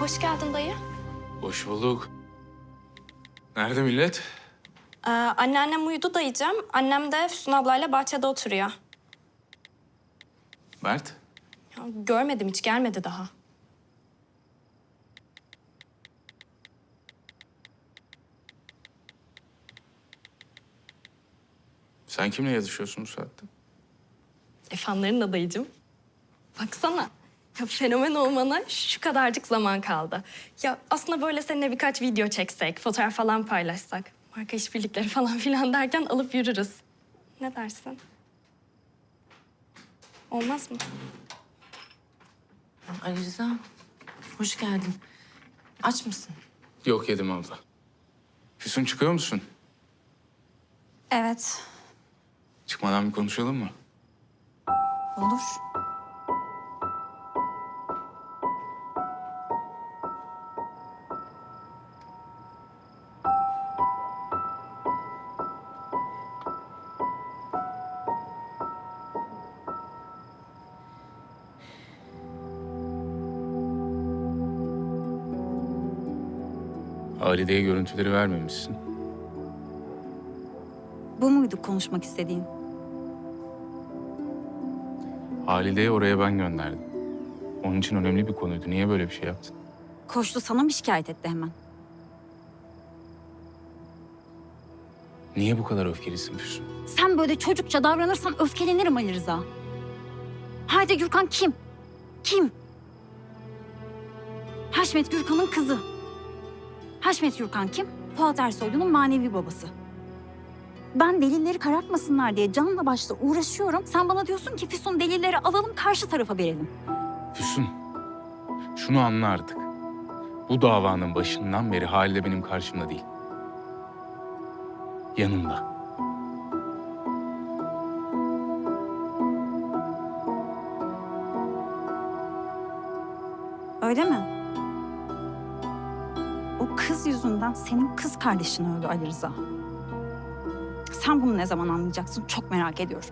Hoş geldin dayı. Hoş bulduk. Nerede millet? Ee, anneannem uyudu dayıcığım. Annem de Füsun ablayla bahçede oturuyor. Mert? Ya, görmedim hiç gelmedi daha. Sen kimle yazışıyorsun bu saatte? E fanların da dayıcığım. Baksana. Ya fenomen olmana şu kadarcık zaman kaldı. Ya aslında böyle seninle birkaç video çeksek, fotoğraf falan paylaşsak. Marka işbirlikleri falan filan derken alıp yürürüz. Ne dersin? Olmaz mı? Ali Rıza, hoş geldin. Aç mısın? Yok yedim abla. Füsun çıkıyor musun? Evet. Çıkmadan bir konuşalım mı? Olur. Halide'ye görüntüleri vermemişsin. Bu muydu konuşmak istediğin? Halide'yi oraya ben gönderdim. Onun için önemli bir konuydu. Niye böyle bir şey yaptın? Koştu sana mı şikayet etti hemen? Niye bu kadar öfkelisin Füsun? Sen böyle çocukça davranırsan öfkelenirim Ali Rıza. Haydi Gürkan kim? Kim? Haşmet Gürkan'ın kızı. Haşmet Gürkan kim? Fuat Ersoylu'nun manevi babası. Ben delilleri karartmasınlar diye canla başla uğraşıyorum. Sen bana diyorsun ki Füsun delilleri alalım karşı tarafa verelim. Füsun, şunu anla artık. Bu davanın başından beri Halide benim karşımda değil. Yanımda. Öyle mi? O kız yüzünden senin kız kardeşin öldü Ali Rıza. Sen bunu ne zaman anlayacaksın çok merak ediyorum.